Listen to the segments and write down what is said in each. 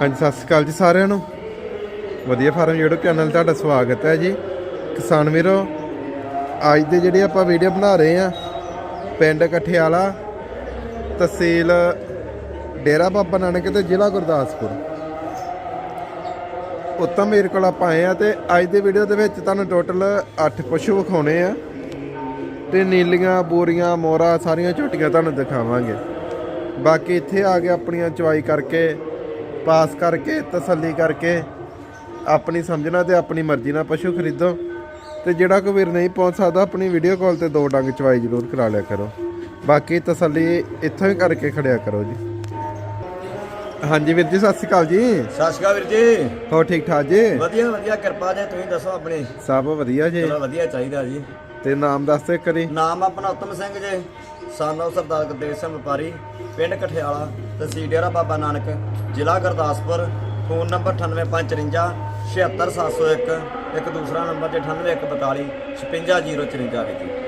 ਹਾਂਜੀ, ਸਤਿ ਸ਼੍ਰੀ ਅਕਾਲ ਜੀ ਸਾਰਿਆਂ ਨੂੰ। ਵਧੀਆ ਫਾਰਮ YouTube ਚੈਨਲ ਤੁਹਾਡਾ ਸਵਾਗਤ ਹੈ ਜੀ। ਕਿਸਾਨ ਵੀਰੋ, ਅੱਜ ਦੇ ਜਿਹੜੇ ਆਪਾਂ ਵੀਡੀਓ ਬਣਾ ਰਹੇ ਆ ਪਿੰਡ ਕਠਿਆਲਾ ਤਹਿਸੀਲ ਡੇਰਾ ਬਾਬਾ ਨਾਨਕ ਤੇ ਜ਼ਿਲ੍ਹਾ ਗੁਰਦਾਸਪੁਰ। ਉੱਤਮ ਮੇਰੇ ਕੋਲ ਆਪਾਂ ਆਏ ਆ ਤੇ ਅੱਜ ਦੇ ਵੀਡੀਓ ਦੇ ਵਿੱਚ ਤੁਹਾਨੂੰ ਟੋਟਲ 8 ਪਸ਼ੂ ਵਿਖਾਉਣੇ ਆ। ਤੇ ਨੀਲੀਆਂ, ਬੋਰੀਆਂ, ਮੋਰਾ ਸਾਰੀਆਂ ਝੋਟੀਆਂ ਤੁਹਾਨੂੰ ਦਿਖਾਵਾਂਗੇ। ਬਾਕੀ ਇੱਥੇ ਆ ਕੇ ਆਪਣੀਆਂ ਚਵਾਈ ਕਰਕੇ ਪਾਸ ਕਰਕੇ ਤਸੱਲੀ ਕਰਕੇ ਆਪਣੀ ਸਮਝਣਾ ਤੇ ਆਪਣੀ ਮਰਜ਼ੀ ਨਾਲ ਪਸ਼ੂ ਖਰੀਦੋ। ਤੇ ਜਿਹੜਾ ਕੋਈ ਵੀਰ ਨਹੀਂ ਪਹੁੰਚ ਸਕਦਾ ਆਪਣੀ ਵੀਡੀਓ ਕਾਲ ਤੇ ਦੋ ਡੰਗ ਚਵਾਈ ਜ਼ਰੂਰ ਕਰਾ ਲਿਆ ਕਰੋ। ਬਾਕੀ ਤਸੱਲੀ ਇੱਥੋਂ ਹੀ ਕਰਕੇ ਖੜਿਆ ਕਰੋ ਜੀ। ਹਾਂਜੀ ਵੀਰ ਜੀ ਸਤਿ ਸ਼੍ਰੀ ਅਕਾਲ ਜੀ। ਸਤਿ ਸ਼੍ਰੀ ਅਕਾਲ ਵੀਰ ਜੀ। ਹੋਰ ਠੀਕ ਠਾਕ ਜੀ? ਵਧੀਆ ਵਧੀਆ ਕਿਰਪਾ ਜੇ ਤੁਸੀਂ ਦੱਸੋ ਆਪਣੀ। ਸਭ ਵਧੀਆ ਜੀ। ਚਲੋ ਵਧੀਆ ਚਾਹੀਦਾ ਜੀ। ਤੇ ਨਾਮ ਦੱਸ ਇੱਕ ਕਰੀ ਨਾਮ ਆਪਣਾ ਉਤਮ ਸਿੰਘ ਜੇ। ਸਾਨੋ ਸਰਦਾਰ ਗੁਰਦੇਵ ਸਿੰਘ ਵਪਾਰੀ ਪਿੰਡ ਕਠਿਆਲਾ ਤਹਿਸੀਲ ਡੇਰਾ ਬਾਬਾ ਨਾਨਕ ਜ਼ਿਲ੍ਹਾ ਗੁਰਦਾਸਪੁਰ ਫੋਨ ਨੰਬਰ 98554 76701 ਇੱਕ ਦੂਸਰਾ ਨੰਬਰ ਜੇ 98142 56054 ਵਿੱਚ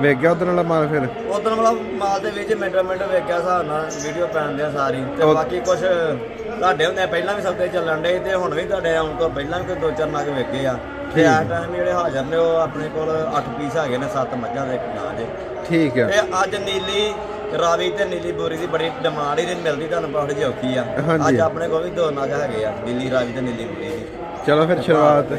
ਵੇਖ ਗਿਆ ਉਧਰ ਵਾਲਾ ਮਾਲ ਫਿਰ? ਉਦੋਂ ਵਾਲਾ ਮਾਲ ਦੇ ਵਿੱਚ ਮਿੰਟ ਮਿੰਟ ਵੇਖਿਆ ਹਿਸਾਬ ਨਾਲ ਵੀਡੀਓ ਪੈਣ ਦਿਆ ਸਾਰੀ। ਤੇ ਉਹ- ਬਾਕੀ ਕੁਝ ਤੁਹਾਡੇ ਹੁੰਦੇ ਪਹਿਲਾਂ ਵੀ ਸੌਦੇ ਚੱਲਣ ਡੇ ਤੇ ਹੁਣ ਵੀ ਤੁਹਾਡੇ ਆਉਣ ਤੋਂ ਪਹਿਲਾਂ ਵੀ ਕੋਈ ਦੋ ਚਾਰ ਨਗ ਵੇਖੇ ਆ। ਤੇ ਆ ਟਾਈਮ ਜਿਹੜੇ ਹਾਜ਼ਰ ਨੇ ਉਹ ਆਪਣੇ ਕੋਲ 8 ਪੀਸ ਹੈਗੇ ਨੇ 7 ਮੱਝਾਂ ਦੇ ਇੱਕ ਗਾਂ ਦੇ। ਠੀਕ ਆ। ਤੇ ਅੱਜ ਨੀਲੀ ਰਾਵੀ ਤੇ ਨੀਲੀ ਬੋਰੀ ਦੀ ਬੜੀ ਡਿਮਾਂਡ ਹੀ ਮਿਲਦੀ ਤੁਹਾਨੂੰ ਬਹੁਤ ਜਿਹੀ ਔਖੀ ਆ। ਹਾਂਜੀ। ਅੱਜ ਆਪਣੇ ਕੋਲ ਵੀ ਦੋ ਨਗ ਹੈਗੇ ਆ ਨੀਲੀ ਰਾਵੀ ਤੇ ਨੀਲੀ ਬੋਰੀ ਦੀ। ਚਲੋ ਫਿਰ ਸ਼ੁਰੂਆਤ।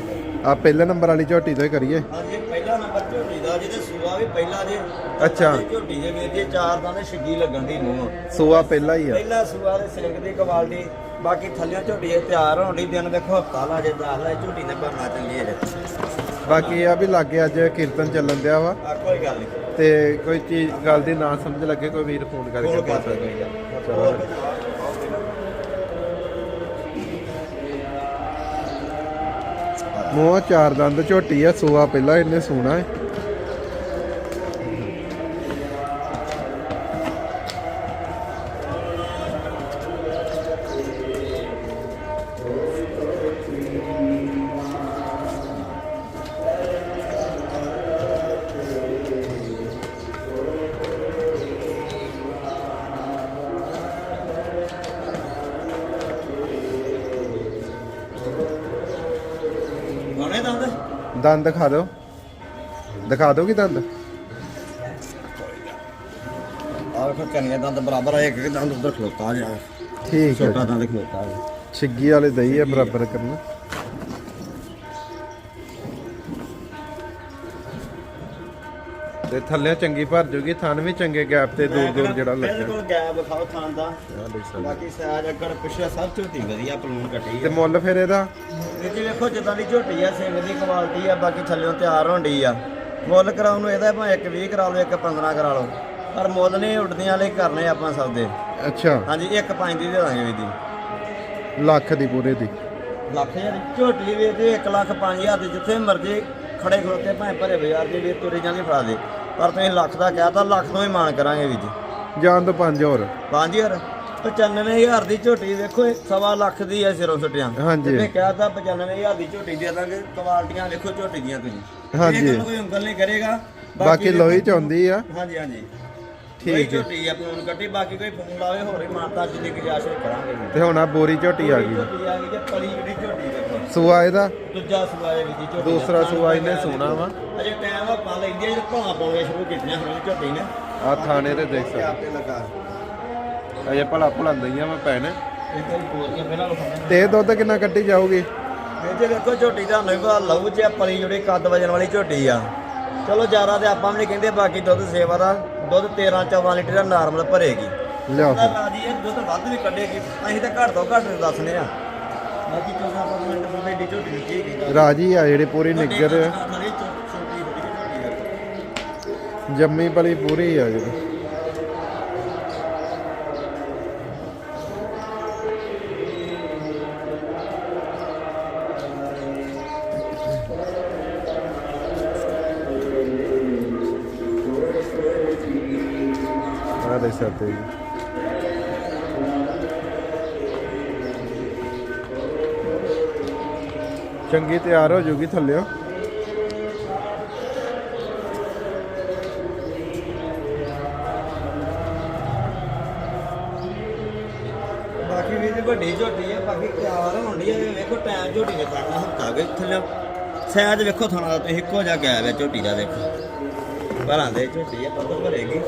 ਆ ਪਹਿਲੇ ਨੰਬਰ ਵਾਲੀ ਝੋਟੀ ਤੋਂ ਹੀ ਕਰੀਏ। ਹਾਂਜੀ ਪਹਿਲਾ ਨੰਬਰ ਝੋਟੀ ਦਾ ਜਿਹਦੇ ਸੂਆ ਵੀ ਪਹਿਲਾ ਜੇ। ਅੱਛਾ। ਝੋਟੀ ਦੇ ਵੀਰ ਜੀ ਚਾਰ ਤਾਂ ਦੇ ਛਿੱਗੀ ਲੱਗਣ ਦੀ ਮੂੰਹ ਸੂਆ ਪਹਿਲਾ ਹੀ ਆ। ਪਹਿਲਾ ਸੂਆ ਦੇ ਸਿੰਘ ਦੀ ਕਵਾਲਟੀ ਬਾਕੀ ਥੱਲਿਓਂ ਝੋਟੀ ਇਹ ਤਿਆਰ ਹੋਣ ਦੀ ਦਿਨ ਵੇਖੋ ਹਫਤਾ ਲਾ ਜੇ ਦਸ ਲਾ ਝੋਟੀ ਨੇ ਭਰਨਾ ਚੰਗੀ ਹੈ ਬਾਕੀ ਇਹ ਆ ਵੀ ਲਾਗੇ ਅੱਜ ਕੀਰਤਨ ਚੱਲਣ ਦਿਆ ਵਾ। ਆ ਕੋਈ ਗੱਲ ਨਹੀਂ ਤੇ ਕੋਈ ਚੀਜ਼ ਗੱਲ ਦੀ ਨਾ ਸਮਝ ਲੱਗੇ ਕੋਈ ਵੀਰ ਫੋਨ ਕਰਕੇ ਕਰ ਸਕਦਾ ਚਲੋ ਮੂੰਹ ਚਾਰ ਦੰਦ ਝੋਟੀ ਆ ਸੂਆ ਪਹਿਲਾ ਇਹਨੇ ਸੂਣਾ ਹੈ। ਦੰਦ ਦਿਖਾ ਦਿਓ। ਦਿਖਾ ਦਿਓ ਕੀ ਦੰਦ? ਆ ਵੇਖੋ ਕੰਨੀਆਂ ਦੰਦ ਬਰਾਬਰ ਆ ਇੱਕ ਇੱਕ ਦੰਦ ਉਧਰ ਖਲੋਤਾ ਜਾ ਠੀਕ ਹੈ। ਛੋਟਾ ਦੰਦ ਖਲੋਤਾ ਹੈ ਛਿੱਗੀ ਵਾਲੇ ਦਈ ਆ ਬਰਾਬਰ ਕਰਨਾ। ਤੇ ਥੱਲੇ ਚੰਗੀ ਭਰ ਜੂਗੀ ਥਣ ਵੀ ਚੰਗੇ ਗੈਪ ਤੇ ਦੂਰ ਦੂਰ ਜਿਹੜਾ ਲੱਗਿਆ। ਬਿਲਕੁਲ ਗੈਪ ਵਿਖਾਓ ਥਾਂ ਦਾ। ਆਹ। ਬਾਕੀ ਸਾਜ ਅੱਗੜ ਪਿੱਛੇ ਸਭ ਝੋਟੀ ਵਧੀਆ ਪਲੂਨ ਕੱਟੀ ਤੇ ਮੁੱਲ ਫਿਰ ਇਹਦਾ? ਜੀ ਵੇਖੋ ਜਿੱਦਾਂ ਦੀ ਝੋਟੀ ਆ ਸਿੰਘ ਦੀ ਕੁਆਲਿਟੀ ਆ ਬਾਕੀ ਥੱਲਿਓਂ ਤਿਆਰ ਹੁੰਦੀ ਆ। ਮੁੱਲ ਕਰਾਉਣ ਨੂੰ ਇਹਦਾ ਭਾਵੇਂ ਇੱਕ 20 ਕਰਾ ਲਓ ਇੱਕ 15 ਕਰਾ ਲਓ। ਪਰ ਮੁੱਲ ਨਹੀਂ ਉੱਡਦੀਆਂ ਵਾਲੇ ਕਰਨੇ ਆਪਾਂ ਸਭ ਦੇ। ਅੱਛਾ। ਹਾਂਜੀ ਇੱਕ ਪੰਜ ਦੀ ਦੇ ਦਾਂਗੇ ਵੀ ਦੀ ਲੱਖ ਦੀ ਪੂਰੇ ਦੀ। ਲੱਖ ਦੀ ਝੋਟੀ ਵੀ ਤੇ 1 ਲੱਖ 5000 ਦੀ ਜਿੱਥੇ ਮਰਜ਼ੀ ਖੜੇ ਖਲੋਤੇ ਭਾਵੇਂ ਭਰੇ ਬਾਜ਼ਾਰ ਦੇ ਵੀ ਤੁਰੇ ਜਾਂਦੇ ਫੜਾ ਦੇ। ਪਰ ਤੁਸੀਂ ਲੱਖ ਦਾ ਕਹਿਤਾ ਲੱਖ ਤੋਂ ਹੀ ਮਾਨ ਕਰਾਂਗੇ ਵੀ ਜੀ। ਜਾਨ ਤੋਂ ਪੰਜ ਹੋਰ। 5000 95000 ਦੀ ਝੋਟੀ ਵੇਖੋ ਇਹ ਸਵਾ ਲੱਖ ਦੀ ਹੈ ਸਿਰੋਂ ਸੁੱਟਿਆ। ਹਾਂਜੀ। ਤੇ ਕਹਿਤਾ 95000 ਦੀ ਝੋਟੀ ਦੇ ਦਾਂਗੇ ਕੁਆਲਟੀਆਂ ਵੇਖੋ ਝੋਟੀ ਦੀਆਂ ਤੁਸੀਂ। ਹਾਂਜੀ। ਇਹ ਗੱਲ ਕੋਈ ਉਂਗਲ ਨਹੀਂ ਕਰੇਗਾ। ਬਾਕੀ ਲੋਹੀ ਚ ਆਉਂਦੀ ਆ। ਹਾਂਜੀ ਹਾਂਜੀ। ਠੀਕ। ਝੋਟੀ ਆ ਫੋਨ ਕੱਟੀ ਬਾਕੀ ਕੋਈ ਫੋਨ ਲਾਵੇ ਹੋਰ ਹੀ ਮਾਨਤਾ ਜਿੰਨੀ ਗੁਜਾਇਸ਼ ਕਰਾਂਗੇ। ਜੀ ਤੇ ਹੁਣ ਆ ਬੋਰੀ ਝੋਟੀ ਆ ਗਈ। ਝੋਟੀ ਆ ਗਈ ਜੇ ਪਲੀ ਜਿਹੜੀ ਝੋਟੀ ਵੇਖੋ ਸੂਆ ਇਹਦਾ? ਦੂਜਾ ਵੀ ਦੀ ਝੋਟੀ ਦੂਸਰਾ ਦਾ। ਸੂਆ ਇਹਨੇ ਸੋਨਾ ਵਾ। ਅਜੇ ਟਾਈਮ ਆ ਪਾ ਲੈਂਦੀ ਜੇ ਭਾਂ ਪਾਉਣੀਆਂ ਸ਼ੁਰੂ ਕੀਤੀਆਂ ਹੁਣ ਝੋਟੀ ਨੇ। ਆ ਥਾਣੇ ਤੇ ਦੇਖ ਸਕਦੇ। ਆਪੇ ਲੱਗਾ। ਅਜੇ ਭਲਾ ਭੁਲਾ ਦਈਆਂ ਮੈਂ ਵਾਰੀ ਕੇ ਪਹਿਲਾਂ ਲਖਾਉਂਦੇ ਤੇ ਦੁੱਧ ਕਿੰਨਾ ਕੱਢੀ ਜਾਊਗੀ? ਇਹ ਜੇ ਵੇਖੋ ਝੋਟੀ ਦਾ ਨਹੀਂ ਪਤਾ ਲਊ ਜੇ ਪਲੀ ਜਿਹੜੀ ਕੱਦ ਵਜਣ ਵਾਲੀ ਝੋਟੀ ਆ। ਚਲੋ ਜ਼ਿਆਦਾ ਤੇ ਆਪਾਂ ਵੀ ਨਹੀਂ ਕਹਿੰਦੇ ਬਾਕੀ ਦੁੱਧ ਸੇਵਾ ਦਾ ਦੁੱਧ 13 14 ਲੀਟਰ ਦਾ ਨਾਰਮਲ ਭਰੇਗੀ। ਲਿਆਓ ਫਿਰ। ਰਾਜੀ ਇਹ ਦੁੱਧ ਵੱਧ ਵੀ ਕੱਢੇਗੀ ਅਸੀਂ ਤਾਂ ਘੱਟ ਤੋਂ ਘੱਟ ਦੱਸਨੇ ਆ। ਬਾਕੀ 14% ਦੁੱਧ ਏਡੀ ਝੋਟੀ ਦਿੱਤੀ ਹੈਗੀ ਰਾਜੀ ਆ ਜਿਹੜੇ ਪੂਰੀ ਨਿੱਗਰ ਛੋਟੀ ਝੋਟੀ ਆ। ਜੰਮੀ ਪਲੀ ਪੂਰੀ ਆ ਜਿਹੜੀ। ਸਕਦੇ ਜੀ। ਚੰਗੀ ਤਿਆਰ ਹੋ ਜੂਗੀ ਥੱਲਿਓ। ਬਾਕੀ ਵੀ ਜੇ ਵੱਡੀ ਝੋਟੀ ਹੈ ਬਾਕੀ ਤਿਆਰ ਹੁੰਦੀ ਹੈ ਵੇਖੋ ਟਾਈਮ ਝੋਟੀ ਨੇ ਕਰਨਾ ਹਫਤਾ ਕੇ ਥੱਲੇ ਸਾਈਜ਼ ਵੇਖੋ ਥਾਣਾ ਦਾ, ਤੁਸੀਂ ਇੱਕੋ ਜਿਹਾ ਗੈਪ ਹੈ ਝੋਟੀ ਦਾ ਦੇਖੋ ਭਰਾਂ ਦੇ ਝੋਟੀ ਹੈ ਦੁੱਧ ਭਰੇਗੀ।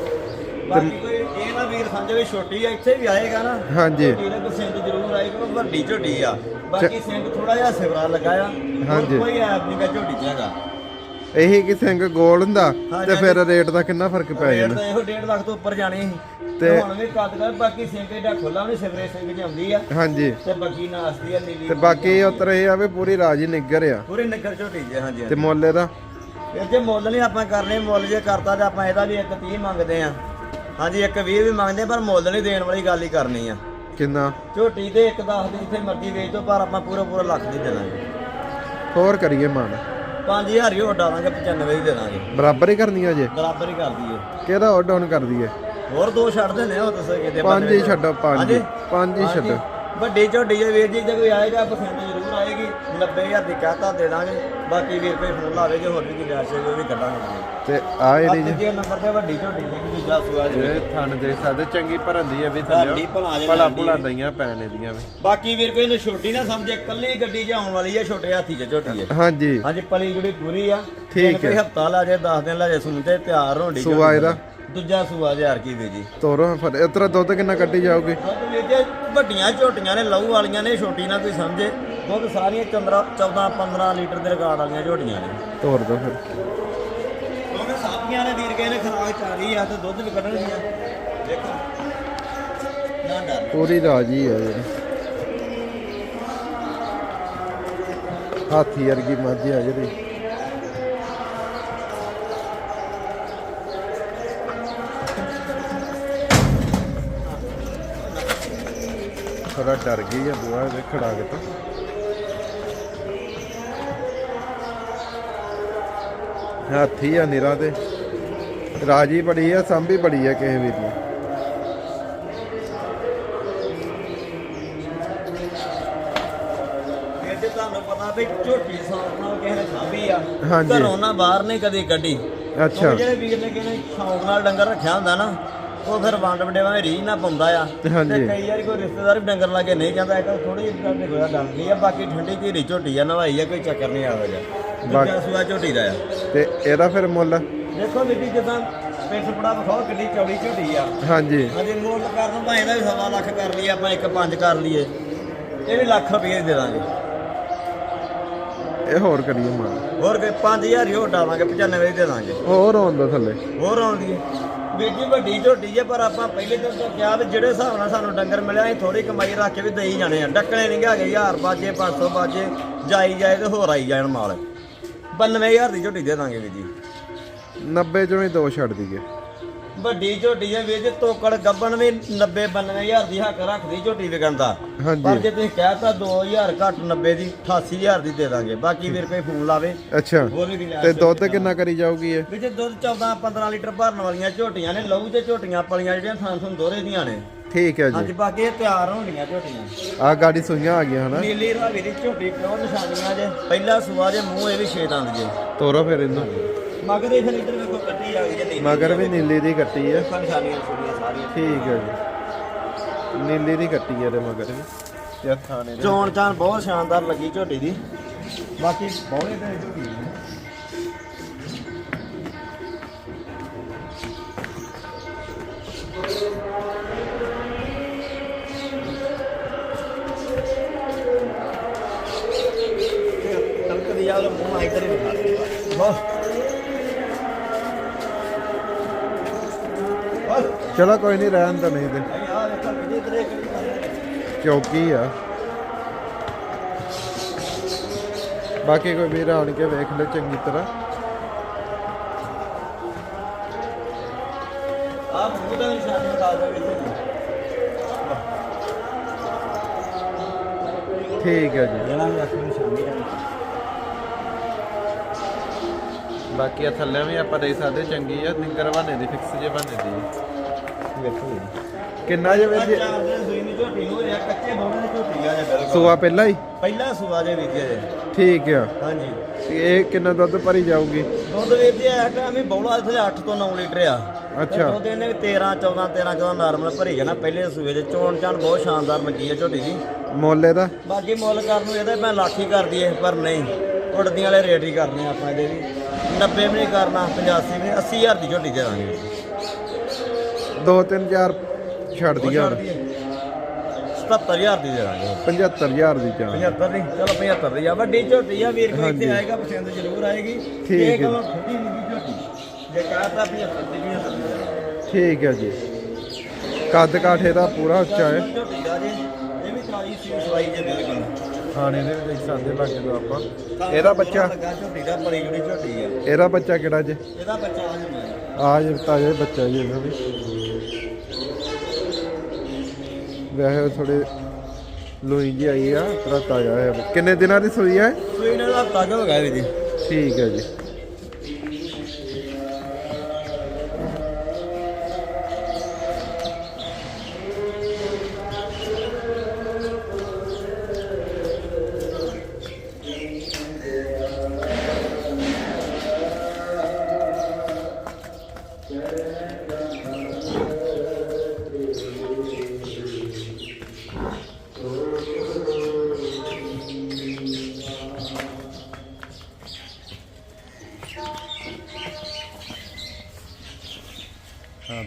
ਬਾਕੀ ਕੋਈ ਇਹ ਨਾ ਵੀਰ ਸਮਝੇ ਵੀ ਛੋਟੀ ਆ ਇੱਥੇ ਵੀ ਆਏਗਾ ਨਾ ਹਾਂਜੀ। ਝੋਟੀ ਦੇ ਕੋਈ ਸਿੰਗ ਜ਼ਰੂਰ ਆਏਗਾ ਉਹ ਵੱਡੀ ਝੋਟੀ ਆ। ਬਾਕੀ ਸਿੰਗ ਥੋੜਾ ਜਿਹਾ ਸਿਵਰਾ ਲੱਗਾ ਆ ਹੋਰ ਹਾਂਜੀ। ਕੋਈ ਐਪ ਨਹੀਂ ਗਾ ਝੋਟੀ ਚ ਹੈਗਾ। ਇਹੀ ਕਿ ਸਿੰਘ ਗੋਲ ਹੁੰਦਾ ਹਾਂਜੀ, ਤੇ ਫਿਰ ਰੇਟ ਦਾ ਕਿੰਨਾ ਫ਼ਰਕ ਪੈ ਰੇਟ ਜਾਣਾ ਤਾਂ ਇਹੋ 1.5 ਲੱਖ ਤੋਂ ਉੱਪਰ ਜਾਣੀ ਸੀ। ਤੇ- ਤੇ ਹੁਣ ਵੀ ਕੱਦ ਕਰ ਬਾਕੀ ਸਿੰਗ ਏਡਾ ਖੁੱਲਾ ਵੀ ਸਿਵਰੇ ਸਿੰਗ ਚ ਆਉਂਦੀ ਆ। ਹਾਂਜੀ। ਤੇ ਬਾਕੀ ਨਾਸਦੀ ਆ ਨੀਲੀ ਤੇ ਬਾਕੀ ਉਤਰ ਇਹ ਆ ਵੀ ਪੂਰੀ ਰਾਜੀ ਨਿੱਗਰ ਆ। ਪੂਰੇ ਨਗਰ ਝੋਟੀ ਜੇ ਹਾਂਜੀ ਤੇ ਮੁੱਲ ਇਹਦਾ? ਇਹ ਜੇ ਮੁੱਲ ਨਹੀਂ ਆਪਾਂ ਕਰਨੇ ਮੁੱਲ ਜੇ ਕਰਤਾ ਤੇ ਆਪਾਂ ਇਹਦਾ ਵੀ 130 ਮੰਗਦੇ ਆ। ਹਾਂਜੀ 120 ਵੀ ਮੰਗਦੇ ਆ, ਪਰ ਮੁੱਲ ਨਹੀਂ ਦੇਣ ਵਾਲੀ ਗੱਲ ਹੀ ਕਰਨੀ ਆ। ਕਿੰਨਾ? ਝੋਟੀ ਤੇ 1 10 ਦੀ ਜਿੱਥੇ ਮਰਜ਼ੀ ਵੇਚ ਦੋ ਪਰ ਆਪਾਂ ਪੂਰਾ ਪੂਰਾ ਲੱਖ ਦੀ ਦੇ ਦਾਂਗੇ ਹੋਰ ਕਰੀਏ ਮਾਨ। 5000 ਹੀ ਹੋਰ ਡਾਵਾਂਗੇ 95 ਹੀ ਦੇ ਦਾਂਗੇ ਬਰਾਬਰ ਹੀ ਕਰਨੀਆਂ ਜੇ। ਬਰਾਬਰ ਹੀ ਕਰ ਦਈਏ ਕਿਹਦਾ ਹੋਰ ਡਾਊਨ ਕਰ ਦਈਏ ਹੋਰ ਦੋ ਛੱਡ ਦਿੰਦੇ ਹੋ ਦੱਸੋ ਕਿਤੇ ਪੰਜ ਹੀ ਛੱਡੋ ਪੰਜ ਹਾਂਜੀ? ਪੰਜ ਹੀ। ਛੱਡੋ। ਵੱਡੀ ਝੋਟੀ ਜੇ ਵੀਰ ਜੀ ਜੇ ਕੋਈ ਆਏਗਾ ਪਸੰਦ ਜ਼ਰੂਰ ਆਏਗੀ 90000 ਦੀ ਕਹਤਾ ਦੇ ਦਾਂਗੇ। ਬਾਕੀ ਵੀਰ ਕੋਈ ਫੋਨ ਲਾਵੇ ਜੇ ਹੋਰ ਵੀ ਕੋਈ ਜਾਇਜ਼ ਉਹ ਵੀ ਕੱਢਾਂਗੇ ਤੇ ਆ ਅੱਜ ਜੀ ਨੰਬਰ ਤੇ ਵੱਡੀ ਝੋਟੀ ਜੇ ਦੂਜਾ ਸੁਆ ਜੀ। ਇਹ ਥਣ ਦੇ ਸਕਦੇ ਚੰਗੀ ਭਰਨ ਦੀ ਆ ਵੀ ਥੱਲੇ ਭਲਾ ਜੇ ਭਲਾ ਭੁਲਾ। ਦਈਆਂ ਪੈਣ ਇਹਦੀਆਂ ਵੀ। ਬਾਕੀ ਵੀਰ ਕੋਈ ਨੇ ਛੋਟੀ ਨਾ ਸਮਝੇ ਕੱਲੀ ਗੱਡੀ 'ਚ ਆਉਣ ਵਾਲੀ ਹੈ ਛੋਟੇ ਹਾਥੀ 'ਚ ਝੋਟੀ ਹੈ ਹਾਂਜੀ। ਹਾਂਜੀ ਪਲੀ ਜਿਹੜੀ ਪੂਰੀ ਆ ਠੀਕ ਹੈ। ਹਫਤਾ ਲਾ ਜੇ 10 ਦਿਨ ਲਾ ਜੇ ਸੁਣ ਤੇ ਤਿਆਰ ਹੋਣੀ ਸੂਆ ਇਹਦਾ? ਦੂਜਾ ਸੂਆ ਹਜ਼ਾਰ ਕੀ ਵੀ ਜੀ। ਤੋਰੋ ਫਿਰ ਇਤਰਾ ਦੁੱਧ ਕਿੰਨਾ ਕੱਢੀ ਜਾਓਗੇ ਦੁੱਧ ਵੱਡੀਆਂ ਝੋਟੀਆਂ ਨੇ ਲਹੂ ਵਾਲੀਆਂ ਨੇ ਛੋਟੀ ਨਾ ਕੋਈ ਸਮਝੇ। ਦੁੱਧ ਸਾਰੀਆਂ 15 14 15 ਲੀਟਰ ਦੇ ਰਿਕਾਰਡ ਵਾਲੀਆਂ ਝੋਟੀਆਂ ਨੇ। ਤੋਰ ਦੋ ਫਿਰ। ਦੋਵੇਂ ਸਾਥੀਆਂ ਨੇ ਵੀਰ ਗਏ ਨੇ ਖਰਾਕ ਚਾਰੀ ਆ ਤੇ ਦੁੱਧ ਵੀ ਕੱਢਣਗੀਆਂ। ਦੇਖੋ। ਨਾ ਡਰ। ਪੂਰੀ ਰਾਜੀ ਆ ਜਿਹੜੀ ਹਾਥੀ ਵਰਗੀ ਮੱਝ ਆ ਜਿਹੜੀ। ਥੋੜਾ ਡਰ ਗਈ ਆ ਬੁਆ ਦੇ ਖੜਾ ਕੇ ਤਾਂ। ਹਾਥੀ ਆ ਨਿਰਾ ਤੇ ਰਾਜੀ ਬੜੀ ਆ ਸੰਭੀ ਬੜੀ ਆ ਕਿਸੇ ਵੀ ਦੀ। ਇਹ ਤੇ ਤੁਹਾਨੂੰ ਪਤਾ ਵੀ ਝੋਟੀ ਸੌਂਕ ਨਾਲ ਕਿਸੇ ਨੇ ਸਾਂਭੀ ਆ। ਹਾਂਜੀ। ਘਰੋਂ ਨਾ ਬਾਹਰ ਨਹੀਂ ਕਦੀ ਕੱਢੀ। ਅੱਛਾ। ਜਿਹੜੇ ਵੀਰ ਨੇ ਕਿਸੇ ਨੇ ਸ਼ੌਂਕ ਨਾਲ ਡੰਗਰ ਰੱਖਿਆ ਹੁੰਦਾ ਨਾ ਉਹ ਫਿਰ ਵੰਡ ਵਡੇਵਾਂ ਦੀ ਰੀਝ ਨਾ ਪਾਉਂਦਾ ਆ। ਹਾਂਜੀ। ਤੇ ਕਈ ਵਾਰੀ ਕੋਈ ਰਿਸ਼ਤੇਦਾਰ ਵੀ ਡੰਗਰ ਲਾ ਕੇ ਨਹੀਂ ਜਾਂਦਾ ਇੱਕ ਥੋੜੀ ਜਿਹੀ ਗੱਲ ਤੇ ਹੋਇਆ ਡੰਗਦੀ ਆ ਬਾਕੀ ਠੰਡੀ ਧੀਰੀ ਝੋਟੀ ਆ ਨਵਾਈ ਆ ਕੋਈ ਚੱਕਰ ਨਹੀਂ ਆਵੇਗਾ ਬਾਕੀ- ਦੂਜਾ ਸੂਆ ਝੋਟੀ ਦਾ ਆ। ਤੇ ਇਹਦਾ ਫਿਰ ਮੁੱਲ? ਦੇਖੋ ਬੀਬੀ ਜਿੱਦਾਂ ਪਿੰਡ ਬੜਾ ਵਿਖਾਓ ਕਿੰਨੀ ਚੌੜੀ ਝੋਟੀ ਆ। ਹਾਂਜੀ। ਅਜੇ ਮੁੱਲ ਕਰਨ ਭਾਵੇਂ ਇਹਦਾ ਵੀ ਸਵਾ ਲੱਖ ਕਰ ਲਈਏ ਆਪਾਂ ਇੱਕ ਪੰਜ ਕਰ ਲਈਏ। ਇਹ ਵੀ ਲੱਖ ਰੁਪਏ ਦੇ ਦਾਂਗੇ। ਇਹ ਹੋਰ ਕਰੀਏ ਮਾਨ ਹੋਰ ਕੋਈ 5000 ਹੀ ਹੋਰ ਡਾਵਾਂਗੇ 95 ਦੇ ਦਾਂਗੇ। ਹੋਰ ਆਉਣ ਦੋ ਥੱਲੇ। ਹੋਰ ਆਉਂਦੀ ਹੈ ਵੀਰ ਜੀ, ਵੱਡੀ ਝੋਟੀ ਹੈ ਪਰ ਆਪਾਂ ਪਹਿਲੇ ਦਿਨ ਤੋਂ ਕਿਹਾ ਵੀ ਜਿਹੜੇ ਹਿਸਾਬ ਨਾਲ ਸਾਨੂੰ ਡੰਗਰ ਮਿਲਿਆ, ਅਸੀਂ ਥੋੜੀ ਕਮਾਈ ਰੱਖ ਕੇ ਵੀ ਦੇਈ ਜਾਣੇ ਆ। ਡੱਕਣੇ ਨਹੀਂ ਹੈਗੇ 1000 ਬਾਜੇ 500 ਬਾਜੇ, ਜਾਈ ਜਾਏ ਤੇ ਹੋਰ ਆਈ ਜਾਣ ਮਾਲ। 92000 ਦੀ ਝੋਟੀ ਦੇ ਦਾਂਗੇ ਵੀਰ ਜੀ। 90 ਚੋਂ ਹੀ ਦੋ ਛੱਡ ਦਈਏ। ਵੱਡੀ ਝੋਟੀ ਹੈ ਵੀਰ ਜੀ ਤੋਕੜ ਗੱਬਣ ਵੀ 90 92000 ਦੀ ਹੱਕ ਰੱਖਦੀ ਝੋਟੀ ਵਿਕਣ ਦਾ। ਹਾਂਜੀ। ਪਰ ਜੇ ਤੁਸੀਂ ਕਹਿਤਾ 2000 ਘੱਟ 90 ਦੀ 88000 ਦੀ ਦੇ ਦਾਂਗੇ। ਬਾਕੀ ਵੀਰ ਕੋਈ ਫੋਨ ਲਾਵੇ ਅੱਛਾ। ਹੋਰ ਵੀ ਗੁੰਜਾਇਸ਼ ਤੇ ਦੁੱਧ ਕਿੰਨਾ ਕਰੀ ਜਾਊਗੀ ਇਹ? ਵਿੱਚ ਦੁੱਧ 14 15 ਲੀਟਰ ਭਰਨ ਵਾਲੀਆਂ ਝੋਟੀਆਂ ਨੇ ਲਹੂ ਤੇ ਝੋਟੀਆਂ ਪਲੀਆਂ ਜਿਹੜੀਆਂ ਥਾਂ ਥਾਂ ਦੋਰੇ ਦੀਆਂ ਨੇ। ਠੀਕ ਹੈ ਅੱਜ ਜੀ ਬਾਕੀ ਇਹ ਤਿਆਰ ਹੋਣੀਆਂ ਝੋਟੀਆਂ। ਆ ਗਾੜੀ ਸੂਈਆਂ ਆ ਗਈਆਂ ਹਨਾ? ਨੀਲੀ ਰਾਵੀ ਦੀ ਝੋਟੀ ਪਿਓ ਨਿਸ਼ਾਨੀਆਂ ਜੇ? ਪਹਿਲਾ ਸੂਆ ਜੇ ਮੂੰਹ ਇਹ ਵੀ ਛੇ ਦੰਦ ਜੇ। ਤੋਰੋ ਫਿਰ ਇਹਨੂੰ। ਮਗਰ ਇਹ ਲੀਟਰ ਵੇਖੋ ਕੱਟੀ ਆ ਗਈ ਜੇ ਨੀਲੀ ਮਗਰ ਵੀ ਨੀਲੀ ਦੀ ਕੱਟੀ ਨਿਸ਼ਾਨੀਆਂ ਸਾਰੀਆਂ ਠੀਕ ਹੈ ਜੀ। ਨੀਲੀ ਦੀ ਕੱਟੀ ਹੈ ਇਹਦੇ ਮਗਰ ਵੀ। ਤੇ ਆਹ ਥਾਣੇ ਦੇ ਚੋਣ ਚਾਨ ਬਹੁਤ ਸ਼ਾਨਦਾਰ ਲੱਗੀ ਝੋਟੀ ਦੀ। ਬਾਕੀ ਬਹੁਤੇ ਤੇ ਝੋਟੀ ਚਲੋ ਕੋਈ ਨਹੀਂ ਰਹਿਣ ਤਾਂ ਨਹੀਂ ਕਿਹੜੀ ਚੌਕੀ ਆ। ਬਾਕੀ ਕੋਈ ਵੀਰ ਆਣ ਕੇ ਵੇਖ ਲੈ ਚੰਗੀ ਤਰ੍ਹਾਂ। ਆ ਮੂੰਹ ਦਾ ਨਿਸ਼ਾਨ ਦੇ ਵਿੱਚ ਠੀਕ ਹੈ ਜੀ। ਜਿਹੜਾ ਵੀ ਅੱਖ ਨਿਸ਼ਾਨੀ ਬਾਕੀ ਆ ਥੱਲੇ ਵੀ ਆਪਾਂ ਦੇ ਸਕਦੇ ਚੰਗੀ ਆ ਨਿੰਗਰ ਬਹਾਨੇ ਦੀ ਫਿਕਸ ਜੇ ਬਹਾਨੇ ਦੀ। ਵੇਖੋ ਕਿੰਨਾ ਜੇ ਵੀਰ ਜੀ ਚਾਰ ਦਿਨ ਸੂਈ ਦੀ ਝੋਟੀ ਨੂੰ ਇਹ ਕੱਚੇ ਬੋਲੇ ਦੀ ਝੋਟੀ ਆ ਜੇ ਬਿਲਕੁਲ। ਸੂਆ ਪਹਿਲਾਂ ਹੀ? ਪਹਿਲਾ ਸੂਆ ਜੇ ਵੀਰ ਜੀ। ਠੀਕ ਆ। ਹਾਂਜੀ। ਤੇ ਇਹ ਕਿੰਨਾ ਦੁੱਧ ਭਰੀ ਜਾਊਗੀ? ਦੁੱਧ ਵੀਰ ਜੀ ਇਹ ਟਾਈਮ ਬੌਲਾ ਇੱਥੇ 8 ਤੋਂ 9 ਲੀਟਰ ਆ। ਅੱਛਾ। ਉਹਦੇ ਨੇ ਵੀ 13 14 13 14 ਨਾਰਮਲ ਭਰੀ ਜਾਣਾ। ਪਹਿਲੇ ਸੂਏ ਦੇ ਚੋਣ ਚਾਣ ਬਹੁਤ ਸ਼ਾਨਦਾਰ ਲੱਗੀ ਹੈ ਝੋਟੀ ਦੀ। ਮੁੱਲ ਇਹਦਾ? ਬਾਕੀ ਮੁੱਲ ਕਰਨ ਨੂੰ ਇਹਦੇ ਮੈਂ ਹੀ ਕਰਦੀ ਏ ਪਰ ਨਹੀਂ। ਉੜਦੀਆਂ ਵਾਲੇ ਰੇਟ ਹੀ ਕਰਨੇ ਆਪਾਂ ਇਹਦੇ ਵੀ। 90 ਵੀ ਨਹੀਂ ਕਰਨਾ 85 ਵੀ ਨਹੀਂ 80000 ਦੀ ਝੋਟੀ ਦੇ ਦਾਂਗੇ। 2-3000 ਛੱਡ ਦਈਏ ਹੁਣ 77000 ਦੀ ਦੇ ਦਾਂਗੇ 75000 ਦੀ ਚਾਹ। 75 ਨਹੀਂ ਚਲੋ 75 ਦੀ ਆ। ਵੱਡੀ ਝੋਟੀ ਆ ਵੀਰ। ਇੱਥੇ ਆਏਗਾ ਪਸੰਦ ਜ਼ਰੂਰ ਆਏਗੀ। ਠੀਕ ਹੈ। ਕਹੋ ਖੁੱਡੀ ਨਹੀਂ ਝੋਟੀ। ਜੇ ਕਹਤਾ 75 ਦੀ 75 ਦੀ ਦੇ। ਠੀਕ ਹੈ ਜੀ। ਕੱਦ ਕਾਠੇ ਦਾ ਪੂਰਾ ਉੱਚਾ ਹੈ। ਝੋਟੀ ਦਾ ਜੀ। ਇਹ ਵੀ ਤਾਜੀ ਸੀ ਸਵਾਈ ਜੇ ਬਿਲਕੁਲ ਖਾਣੇ ਦੇ ਵਿੱਚ ਸਾਦੇ ਲੱਗੇ ਤੋਂ ਆਪਾਂ। ਇਹਦਾ ਬੱਚਾ? ਝੋਟੀ ਦਾ ਬੜੀ ਜੁੜੀ ਝੋਟੀ ਆ। ਇਹਦਾ ਬੱਚਾ ਕਿਹੜਾ ਜੇ? ਇਹਦਾ ਬੱਚਾ ਆ ਜਾਂਦਾ ਆ ਜੇ ਬੱਚਾ ਜੀ ਇਹਦਾ ਵੀ। ਵੈਸੇ ਥੋੜੇ ਲੋਈ ਜੀ ਆਈ ਆ ਥੋੜਾ ਤਾਜ਼ਾ ਹੈ ਕਿੰਨੇ ਦਿਨਾਂ ਦੀ ਸੂਈ ਹੈ ਸੂਈ ਨਾਲ ਹਫਤਾ ਹੋ ਗਿਆ ਵੀ ਜੀ। ਠੀਕ ਹੈ ਜੀ।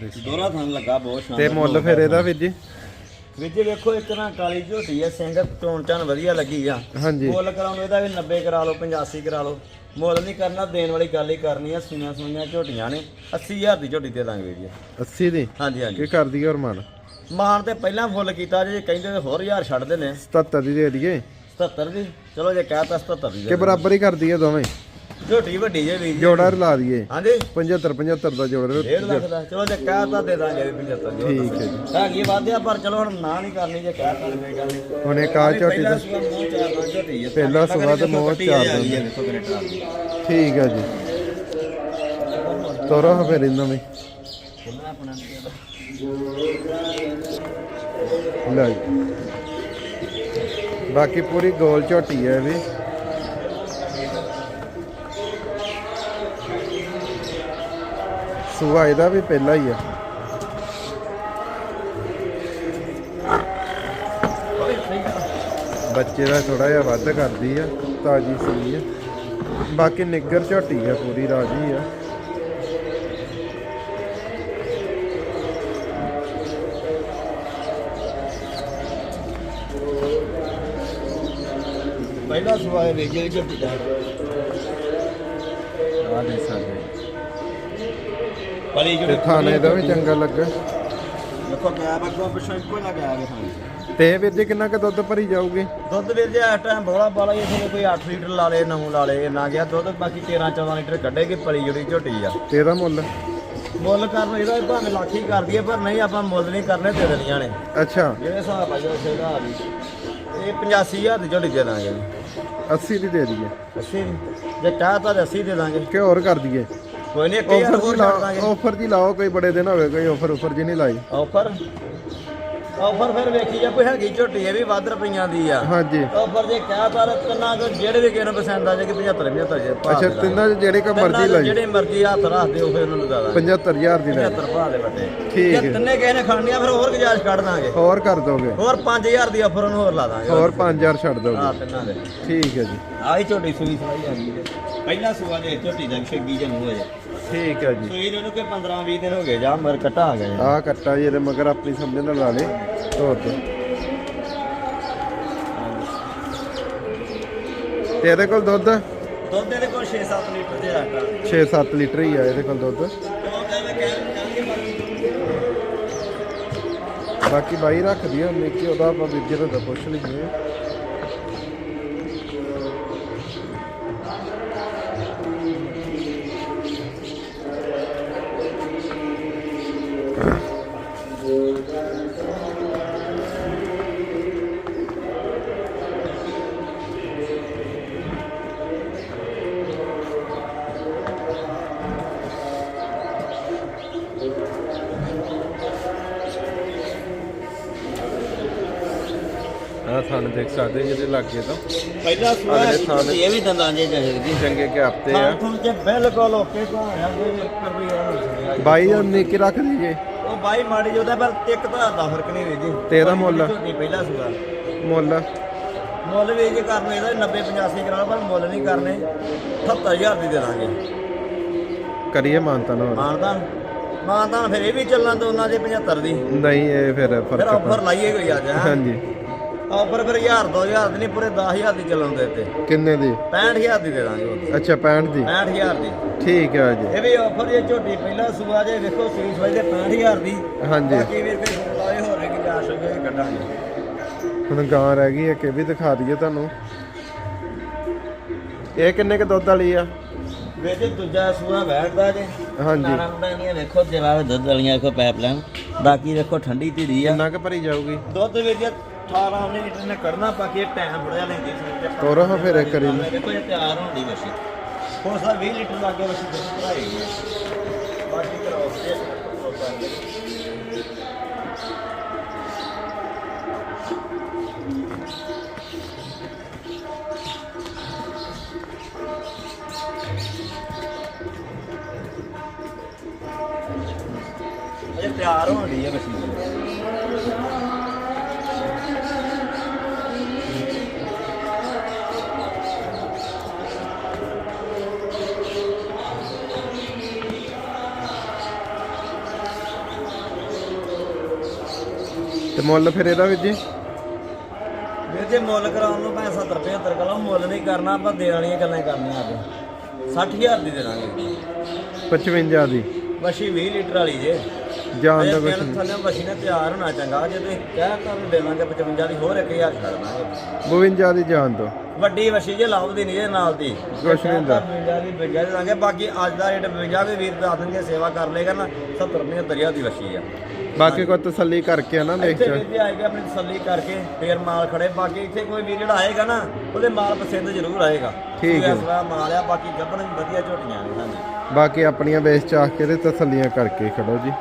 ਹਾਂ ਦੇਖ ਦੋਰਾ ਥਣ ਲੱਗਾ ਬਹੁਤ ਸ਼ਾਨਦਾਰ ਤੇ ਮੁੱਲ ਫਿਰ ਇਹਦਾ ਵੀਰ ਜੀ? ਵਿੱਚ ਵੇਖੋ ਇੱਕ ਨਾ ਕਾਲੀ ਝੋਟੀ ਆ ਸਿੰਘ ਚੋਣ ਚਾਨ ਵਧੀਆ ਲੱਗੀ ਆ। ਹਾਂਜੀ। ਮੁੱਲ ਕਰਾਉਣ ਇਹਦਾ ਵੀ 90 ਕਰਾ ਲਓ 85 ਕਰਾ ਲਓ। ਮੁੱਲ ਨਹੀਂ ਕਰਨਾ ਦੇਣ ਵਾਲੀ ਗੱਲ ਹੀ ਕਰਨੀ ਆ ਸੁਈਆਂ ਸੁਈਆਂ ਝੋਟੀਆਂ ਨੇ। 80000 ਦੀ ਝੋਟੀ ਦੇ ਦਾਂਗੇ ਜੀ। 80 ਦੀ? ਹਾਂਜੀ ਹਾਂਜੀ। ਕੀ ਕਰਦੀ ਹੋਰ ਮਨ ਮਾਨ ਤੇ ਪਹਿਲਾਂ ਫੁੱਲ ਕੀਤਾ ਜੇ ਕਹਿੰਦੇ ਤੇ ਹੋਰ ਹਜ਼ਾਰ ਛੱਡ ਦਿੰਨੇ 77 ਦੀ ਦੇ ਦਈਏ। 77 ਦੀ? ਚਲੋ ਜੇ ਕਹਿਤਾ 77 ਦੀ ਦੇ ਕਿ ਬਰਾਬਰ ਹੀ ਕਰਦੀ ਹੈ ਦੋਵੇਂ? ਝੋਟੀ ਵੱਡੀ ਜੇ ਵੀ ਜੋੜਾ ਲਾ ਦਈਏ। ਹਾਂਜੀ। 75 75 ਦਾ ਜੋੜ 1.5 ਲੱਖ ਦਾ। ਚਲੋ ਜੇ ਕਹਿਤਾ ਦੇ ਦਾਂਗੇ ਵੀ 75 ਦੀ ਠੀਕ ਹੈ ਜੀ। ਹੈਗੀ ਵਾਧਿਆ ਪਰ ਚਲੋ ਹੁਣ ਨਾ ਨਹੀਂ ਕਰਨੀ ਜੇ ਕਹਿਤਾ ਕੋਈ ਗੱਲ ਨਹੀਂ ਹੁਣ ਇੱਕ ਆ ਝੋਟੀ ਦਾ ਪਹਿਲਾ ਸੂਆ ਤੇ ਮੂੰਹ ਚਾਰ ਦਾ। ਦੇਖੋ ਕੈਨੇਡਾ ਦੀ। ਠੀਕ ਹੈ ਜੀ। ਤੋਰੋ ਫਿਰ ਇਹਨਾਂ ਵੀ ਖੁੱਲ੍ਹਾ ਆਪਣਾ ਲੈ ਬਾਕੀ ਪੂਰੀ ਗੋਲ ਝੋਟੀ ਹੈ ਵੀ। ਸੂਆ ਇਹਦਾ ਵੀ ਪਹਿਲਾ ਹੀ ਆ। ਬੱਚੇ ਦਾ ਥੋੜਾ ਜਿਹਾ ਵੱਧ ਕਰਦੀ ਆ, ਤਾਜੀ ਸੂਈ ਆ। ਬਾਕੀ ਨਿੱਗਰ ਝੋਟੀ ਆ, ਪੂਰੀ ਰਾਜੀ ਆ। ਪਹਿਲਾ ਸੂਆ ਇਹ ਵੇਖਿਆ ਜੀ ਝੋਟੀ ਪਲੀ ਤੇ ਥਾਣੇ ਦਾ ਵੀ ਚੰਗਾ ਲੱਗਾ। ਦੇਖੋ ਗਿਆ ਬੱਕੋ ਪਿਛੋਂ ਇੱਕੋ ਨਾ ਗਿਆ ਥਾਣੇ। ਤੇ ਵੀਰ ਜੀ ਕਿੰਨਾ ਕੁ ਦੁੱਧ ਭਰੀ ਜਾਊਗੀ? ਦੁੱਧ ਵੀਰ ਜੀ ਇਸ ਟਾਈਮ ਬੋਲਾ ਬਾਲਾ ਹੀ ਇੱਥੇ ਕੋਈ 8 ਲੀਟਰ ਲਾ ਲੇ 9 ਲਾ ਲੇ ਨਾ ਗਿਆ ਦੁੱਧ ਬਾਕੀ 13 14 ਲੀਟਰ ਕੱਢੇਗੀ ਪਲੀ ਜਿਹੜੀ ਝੋਟੀ ਆ। ਤੇ ਇਹਦਾ ਮੁੱਲ? ਮੁੱਲ ਕਰਨ ਇਹਦਾ ਵੀ ਭਾਵੇਂ ਲੱਖ ਹੀ ਕਰ ਦਈਏ ਪਰ ਨਹੀਂ ਆਪਾਂ ਮੁੱਲ ਨਹੀਂ ਕਰਨੇ ਦੇ ਦੇਣੀਆਂ ਨੇ। ਅੱਛਾ। ਜਿਹੜੇ ਹਿਸਾਬ ਆ ਜੋ ਹਿਸਾਬ ਹੀ ਇਹ 85000 ਦੀ ਝੋਟੀ ਦੇ ਦਾਂਗੇ। 80 ਦੀ ਦੇ ਦਈਏ। 80 ਜੇ ਚਾਹ ਤਾਂ 80 ਦੇ ਦਾਂਗੇ। ਕਿ ਹੋਰ ਕਰ ਦਈਏ? ਕੋਈ ਨਹੀਂ 1000 ਆਫਰ ਹੋਰ ਜੀ ਛੱਡ ਲਾਓ ਦਾਂਗੇ ਆਫਰ ਜੀ ਲਾਓ ਕੋਈ ਬੜੇ ਦਿਨ ਹੋਵੇ ਕੋਈ ਆਫਰ ਉਫਰ ਜੀ ਨਹੀਂ ਲਾਈ। ਆਫਰ ਆਫਰ ਫਿਰ ਵੇਖੀ ਜਾ ਕੋਈ ਹੈਗੀ ਝੋਟੀ ਇਹ ਵੀ ਵੱਧ ਰੁਪਈਆਂ ਦੀ ਆ। ਹਾਂਜੀ। ਆਫਰ ਜੇ ਕਹਿ ਤਾ ਤਿੰਨਾਂ ਕੋ ਜਿਹੜੇ ਵੀ ਕਿਸੇ ਨੂੰ ਪਸੰਦ ਆ ਜਾਏ 75 75 ਜੇ ਭਾਅ ਅੱਛਾ ਦੇ। ਤਿੰਨਾਂ ਚ ਜਿਹੜੇ ਕੋ ਤਿੰਨਾਂ ਮਰਜ਼ੀ ਦੇ ਲਾਈ। ਜਿਹੜੇ ਮਰਜ਼ੀ ਹੱਥ ਰੱਖ ਦਿਓ ਫਿਰ ਉਹਨਾਂ ਨੂੰ ਦਾ ਦਾਂਗੇ 75000 ਦੀ ਲੈ 75 ਭਾਅ ਦੇ ਵੱਡੇ। ਠੀਕ ਜੇ ਹੈ। ਤਿੰਨੇ ਕਿਸੇ ਨੇ ਖਾਣੀਆਂ ਫਿਰ ਹੋਰ ਗੁਜਾਇਸ਼ ਕੱਢ ਦਾਂਗੇ। ਹੋਰ ਕਰ ਦੋਗੇ। ਹੋਰ 5000 ਦੀ ਆਫਰ ਉਹਨੂੰ ਹੋਰ ਲਾ ਦਾਂਗੇ। ਹੋਰ 5000 ਛੱਡ ਹਾਂ ਦੋਗੇ ਤਿੰਨਾਂ ਦੇ। ਠੀਕ ਹੈ ਜੀ। ਆਹੀ ਝੋਟੀ ਸੂਈ ਸਵਾਈ ਆ ਗਈ ਜੇ ਪਹਿਲਾ ਸੂਆ ਦੇ ਝੋਟੀ ਦਾ ਛੱਗੀ ਜਨੂ ਹੋ ਜਾ ਠੀਕ ਹੈ ਜੀ। ਸੂਈ ਨੂੰ ਕੋਈ 15 20 ਦਿਨ ਹੋ ਗਏ ਜਾਂ ਮਰ ਕਟਾ ਆ ਗਿਆ ਆਹ ਕੱਟਾ ਜੀ ਇਹਦੇ ਮਗਰ ਆਪਣੀ ਸਮਝ ਨਾਲ ਲਾ ਲੇ ਤੋਰ ਦੋ ਤੇ ਇਹਦੇ ਕੋਲ ਦੁੱਧ? ਦੁੱਧ ਦੇ ਕੋਲ 6-7 ਲੀਟਰ ਦੇ ਆਟਾ 6-7 ਲੀਟਰ ਹੀ ਆ ਇਹਦੇ ਕੋਲ ਦੁੱਧ। ਬਾਕੀ ਬਾਈ ਰੱਖਦੀ ਆ ਨਿੱਕੀ ਉਹਦਾ ਆਪਾਂ ਵੀਰ ਜੀ ਤੋਂ ਪੁੱਛ ਲਈਏ। ਦੇਖ ਸਕਦੇ ਜਿਹਦੇ ਲਾਗੇ ਤੋਂ। ਪਹਿਲਾ ਸੂਆ ਅਗਲੇ ਥਾਂ ਦੇ- ਇਹ ਵੀ ਦੰਦਾਂ ਜੇ। ਚਾਹੀਦੀ ਚੰਗੇ ਕੇ ਹਫ਼ਤੇ ਆ। ਹਾਂ ਤੁਹਾਨੂੰ ਜੇ ਬਿਲਕੁਲ ਓਕੇ ਕੋ ਆ ਕੋਈ ਚੱਕਰ ਵੀ ਆ। ਬਾਈ ਉਹ ਨਿੱਕੀ ਰੱਖ ਦਈਏ ਉਹ ਬਾਈ ਮਾੜੀ ਜਿਹਦਾ ਪਰ ਇੱਕ ਤਾਂ ਦਾ ਫ਼ਰਕ ਨਹੀਂ ਵੇਜੀ ਤੇ ਇਹਦਾ ਮੁੱਲ? ਝੋਟੀ ਪਹਿਲਾ ਸੂਆ। ਮੁੱਲ। ਮੁੱਲ ਵੇਚ ਕੇ ਕਰਨ ਇਹਦਾ 90 85 ਕਰਾ ਪਰ ਮੁੱਲ ਨਹੀਂ ਕਰਨੇ। 78000 ਦੀ ਦੇ ਦਾਂਗੇ। ਕਰੀਏ ਮਾਨਤਾ ਨਾ ਹੋਰ। ਮਾਨਦਾਨ ਮਾਨਦਾਨ ਫਿਰ ਇਹ ਵੀ ਚੱਲਾਂ ਤੋਂ ਉਹਨਾਂ ਦੇ 75 ਦੀ। ਨਹੀਂ ਇਹ ਫਿਰ ਫਿਰ ਫ਼ਰਕ ਆਫਰ ਲਾਈਏ ਕੋਈ ਅੱਜ ਹਾਂ? ਹਾਂਜੀ। ਆਫਰ ਫਿਰ 1000 2000 ਦੀ ਨਹੀਂ ਪੂਰੇ 10000 ਦੀ ਚੱਲਣ ਦੇ ਤੇ ਕਿੰਨੇ ਦੀ? 65000 ਦੀ ਦੇ ਦਾਂਗੇ ਉਹ। ਅੱਛਾ 65 ਦੀ? 65000 ਦੀ। ਠੀਕ ਹੈ ਜੀ। ਇਹ ਵੀ ਆਫਰ ਇਹ ਝੋਟੀ ਪਹਿਲਾ ਸੂਆ ਜੇ ਵੇਖੋ ਸੀਸ ਵਜੇ 65000 ਦੀ। ਹਾਂਜੀ। ਬਾਕੀ ਵੀਰ ਕੋਈ ਲਾਏ ਹੋਰ ਕਿ ਜਾ ਸਕੇ ਕੱਢਾਂਗੇ। ਹੁਣ ਗਾਂ ਰਹਿ ਗਈ ਇੱਕ ਇਹ ਵੀ ਦਿਖਾ ਦਈਏ ਤੁਹਾਨੂੰ। ਇਹ ਕਿੰਨੇ ਕ ਦੁੱਧ ਵਾਲੀ ਆ? ਵੇਖੇ ਦੂਜਾ ਸੂਆ ਬੈਠਦਾ ਜੇ। ਹਾਂਜੀ। ਨਾਰਾਂ ਦੀਆਂ ਵੇਖੋ ਜਵਾਬ ਦੁੱਧ ਵਾਲੀਆਂ ਵੇਖੋ ਪਾਈਪਲਾਈਨ ਬਾਕੀ ਵੇਖੋ ਠੰਡੀ ਧੀਰੀ ਆ। ਕਿੰਨਾ ਕ ਭਰੀ ਜਾਊਗੀ? ਦੁੱਧ ਵਿੱਚ 18 19 ਲੀਟਰ ਨੇ ਕੱਢਣਾ ਬਾਕੀ ਟਾਈਮ ਬੜਾ ਲੈਂਦੀ ਸੀ। ਤੋਰੋ ਹਾਂ ਫਿਰ ਇੱਕ ਇਹ ਤਿਆਰ ਹੋਣ ਦੀ ਵਸ਼ੀ। ਹੋ ਸਕਦਾ 20 ਲੀਟਰ ਲੱਗੇ ਵਸ਼ੀ ਭਰਾਏਗੀ ਬਾਕੀ ਤਿਆਰ ਹੋਣ ਹੈ ਵਸ਼ੀ ਤੇ ਮੁੱਲ ਫਿਰ ਇਹਦਾ ਵੀਰ ਜੀ? ਵੀਰ ਜੇ ਮੁੱਲ ਕਰਾਉਣ ਨੂੰ ਭਾਵੇਂ 70 ਰੁਪਏ 70 ਕਿਲੋ ਮੁੱਲ ਨਹੀਂ ਕਰਨਾ ਆਪਾਂ ਦੇਣ ਵਾਲੀਆਂ ਗੱਲਾਂ ਕਰਨੀਆਂ ਅੱਜ। 60000 ਦੀ ਦੇ ਦਾਂਗੇ 55 ਦੀ। ਵਸ਼ੀ 20 ਲੀਟਰ ਵਾਲੀ ਜੇ। ਜਾਨ ਦਾ ਨਹੀਂ ਥੱਲੇ ਵਸ਼ੀ ਨੇ ਤਿਆਰ ਹੋਣਾ ਚੰਗਾ ਜੇ ਤੁਸੀਂ ਕਹਿ ਤਾਂ ਦੇ ਦਾਂਗੇ 55 ਦੀ ਹੋਰ 1000 ਛੱਡ ਦਾਂਗੇ। 52 ਦੀ ਜਾਨ ਤੋਂ ਵੱਡੀ ਵਸ਼ੀ ਜੇ ਲਾਉਂਦੀ ਨਹੀਂ ਜੇ ਨਾਲ ਦੀ। ਕੁਛ ਨਹੀਂ ਹੁੰਦਾ। 52 ਦੀ 52 ਦੇ ਦਾਂਗੇ ਬਾਕੀ ਅੱਜ ਦਾ ਰੇਟ 52 ਵੀ ਵੀਰ ਦੱਸ ਦੇਣਗੇ ਸੇਵਾ ਕਰ ਲੇਗਾ ਨਾ 70 75000 ਦੀ ਵਸ਼ੀ ਆ। ਬਾਕੀ ਕੋਈ ਤਸੱਲੀ ਕਰਕੇ ਨਾ ਦੇਖ ਇੱਥੇ ਜੀ ਆਏਗਾ ਆਪਣੀ ਤਸੱਲੀ ਕਰਕੇ ਫੇਰ ਮਾਲ ਖੜੇ। ਬਾਕੀ ਇੱਥੇ ਕੋਈ ਵੀਰ ਜਿਹੜਾ ਆਏਗਾ ਨਾ ਉਹਦੇ ਮਾਲ ਪਸੰਦ ਜ਼ਰੂਰ ਆਏਗਾ। ਠੀਕ ਹੈ। ਸੂਆ ਮਾਲ ਆ ਬਾਕੀ ਗੱਬਣ ਵੀ ਵਧੀਆ ਝੋਟੀਆਂ ਨੇ ਹਾਂਜੀ। ਬਾਕੀ ਆਪਣੀਆਂ ਬੇਸ ਚ ਆ ਕੇ ਤੇ ਤਸੱਲੀਆਂ ਕਰਕੇ ਖੜੋ ਜੀ।